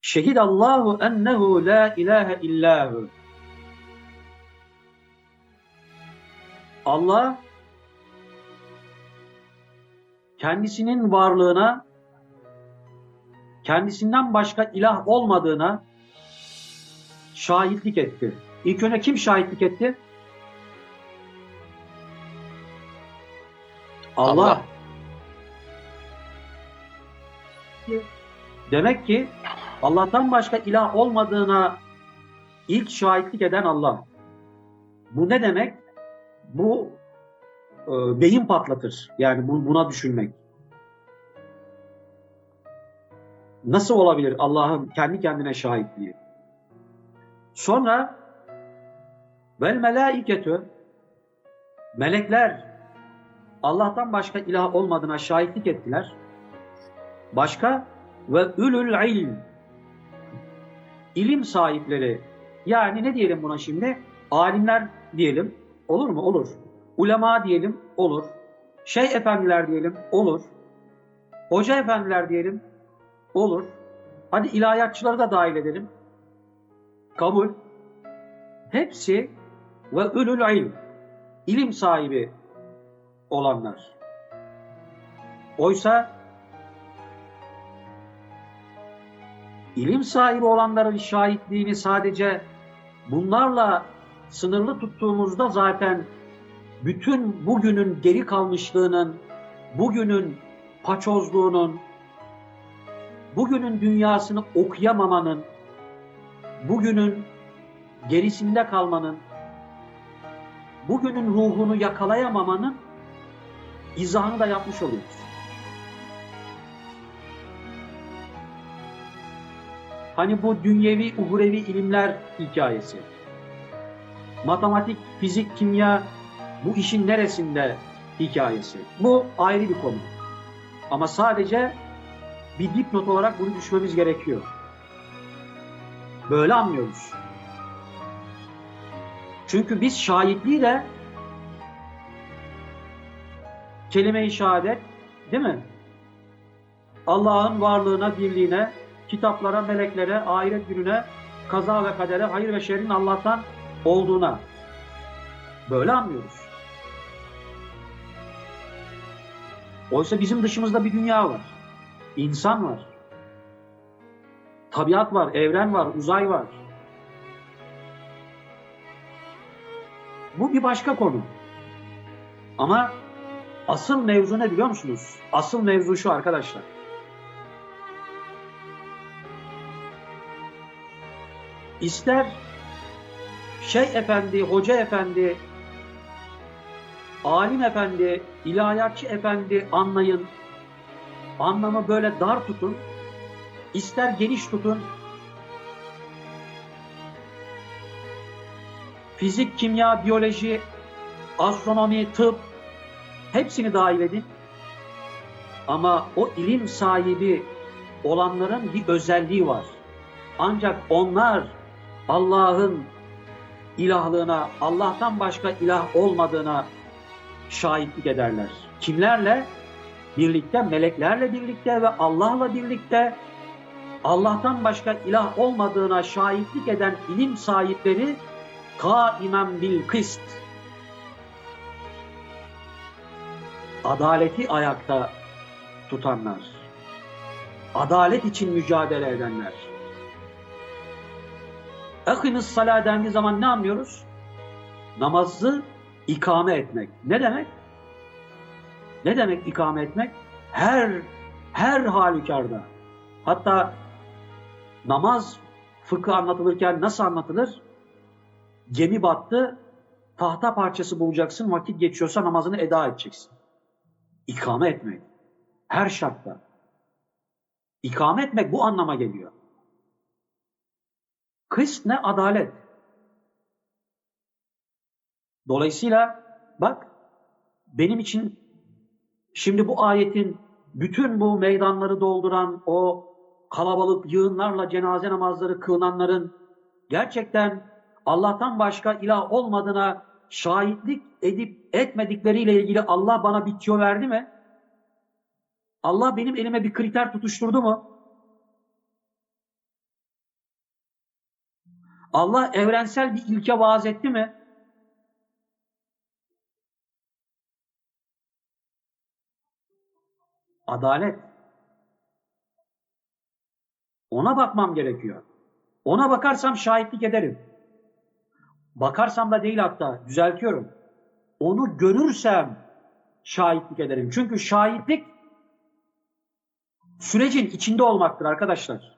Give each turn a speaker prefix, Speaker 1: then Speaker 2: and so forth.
Speaker 1: Şehidallahu ennehu la ilahe illahu. Allah kendisinin varlığına kendisinden başka ilah olmadığına şahitlik etti. İlk önce kim şahitlik etti? Allah.
Speaker 2: Allah.
Speaker 1: Demek ki Allah'tan başka ilah olmadığına ilk şahitlik eden Allah. Bu ne demek? Bu e, beyin patlatır. Yani bu- buna düşünmek. Nasıl olabilir Allah'ın kendi kendine şahitliği? Sonra vel melaiketü melekler Allah'tan başka ilah olmadığına şahitlik ettiler. Başka ve ülül ilm ilim sahipleri yani ne diyelim buna şimdi? Alimler diyelim. Olur mu? Olur. Ulema diyelim. Olur. Şey efendiler diyelim. Olur. Hoca efendiler diyelim. Olur. Hadi ilahiyatçıları da dahil edelim. Kabul. Hepsi ve ülül ilm ilim sahibi olanlar. Oysa ilim sahibi olanların şahitliğini sadece bunlarla sınırlı tuttuğumuzda zaten bütün bugünün geri kalmışlığının, bugünün paçozluğunun, bugünün dünyasını okuyamamanın, bugünün gerisinde kalmanın, bugünün ruhunu yakalayamamanın izahını da yapmış oluyoruz. Hani bu dünyevi, uhrevi ilimler hikayesi. Matematik, fizik, kimya bu işin neresinde hikayesi. Bu ayrı bir konu. Ama sadece bir dipnot olarak bunu düşmemiz gerekiyor. Böyle anlıyoruz. Çünkü biz şahitliği de kelime-i şehadet değil mi? Allah'ın varlığına, birliğine, kitaplara, meleklere, ahiret gününe, kaza ve kadere, hayır ve şerrin Allah'tan olduğuna. Böyle anlıyoruz. Oysa bizim dışımızda bir dünya var. İnsan var. Tabiat var, evren var, uzay var. Bu bir başka konu. Ama asıl mevzu ne biliyor musunuz? Asıl mevzu şu arkadaşlar. İster şey efendi, hoca efendi, alim efendi, ilahiyatçı efendi anlayın. Anlamı böyle dar tutun. İster geniş tutun. Fizik, kimya, biyoloji, astronomi, tıp hepsini dahil edin. Ama o ilim sahibi olanların bir özelliği var. Ancak onlar Allah'ın ilahlığına, Allah'tan başka ilah olmadığına şahitlik ederler. Kimlerle? Birlikte, meleklerle birlikte ve Allah'la birlikte Allah'tan başka ilah olmadığına şahitlik eden ilim sahipleri kaimen bil kıst. Adaleti ayakta tutanlar. Adalet için mücadele edenler. Akınız sala dendiği zaman ne anlıyoruz? Namazı ikame etmek. Ne demek? Ne demek ikame etmek? Her her halükarda. Hatta namaz fıkıh anlatılırken nasıl anlatılır? Gemi battı, tahta parçası bulacaksın, vakit geçiyorsa namazını eda edeceksin. İkame etmek. Her şartta. İkame etmek bu anlama geliyor. Kıst ne? Adalet. Dolayısıyla bak benim için şimdi bu ayetin bütün bu meydanları dolduran o kalabalık yığınlarla cenaze namazları kılınanların gerçekten Allah'tan başka ilah olmadığına şahitlik edip etmedikleriyle ilgili Allah bana bir tüyo verdi mi? Allah benim elime bir kriter tutuşturdu mu? Allah evrensel bir ilke vaaz etti mi? Adalet. Ona bakmam gerekiyor. Ona bakarsam şahitlik ederim. Bakarsam da değil hatta düzeltiyorum. Onu görürsem şahitlik ederim. Çünkü şahitlik sürecin içinde olmaktır arkadaşlar.